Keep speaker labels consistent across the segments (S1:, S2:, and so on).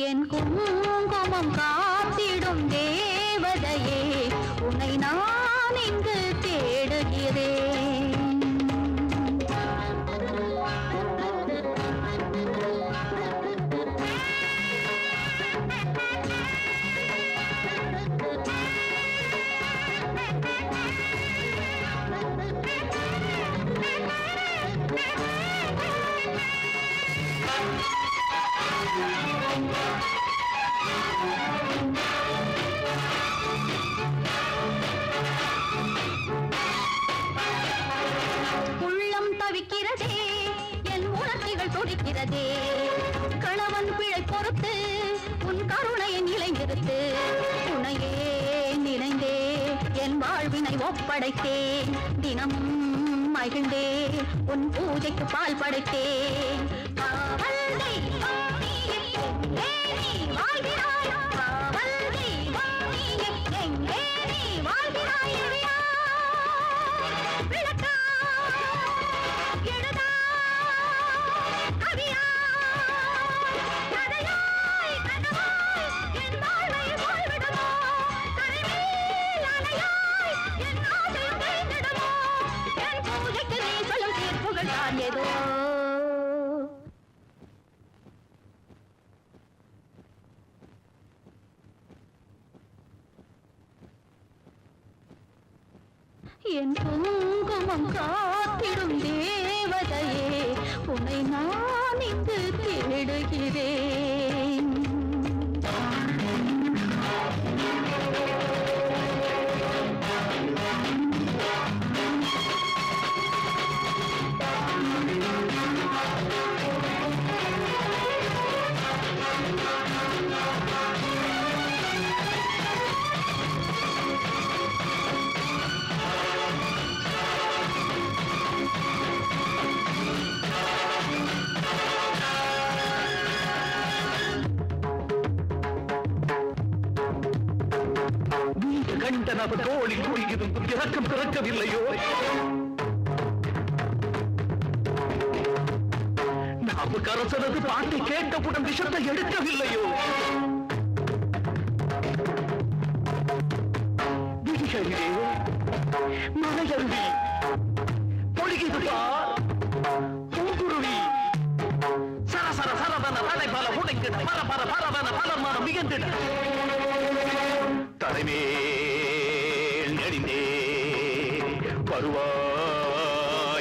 S1: என் குங்குமம் காத்தி துடிக்கிறதே கணவன் பிழை பொறுத்து உன் கருணையை நிலைந்திருத்து துணையே நினைந்தே என் வாழ்வினை ஒப்படைத்தேன் தினமும் மகிழ்ந்தே உன் பூஜைக்கு பால் படைத்தேன் என் குங்குமம் காத்திடும் தேவதையே உன்னை நான் இங்கு தேடுகிறேன்.
S2: கண்ட நபர் தோழி குறுகிதும் இறக்கம் பிறக்கவில்லையோ நாவுக்கரசரது பாட்டை கேட்டவுடன் விஷத்தை எடுக்கவில்லையோ? விதிகளிலே மலையருவி பொழிகிது பார். பூங்குருவி சரசர சரதன தலை பல உடைக்கிட பர பர பரவன பலமான மிகுந்திட. தலைமே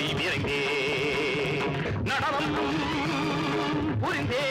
S2: வருவாய் விரைந்தே. நடனம் புரிந்தே.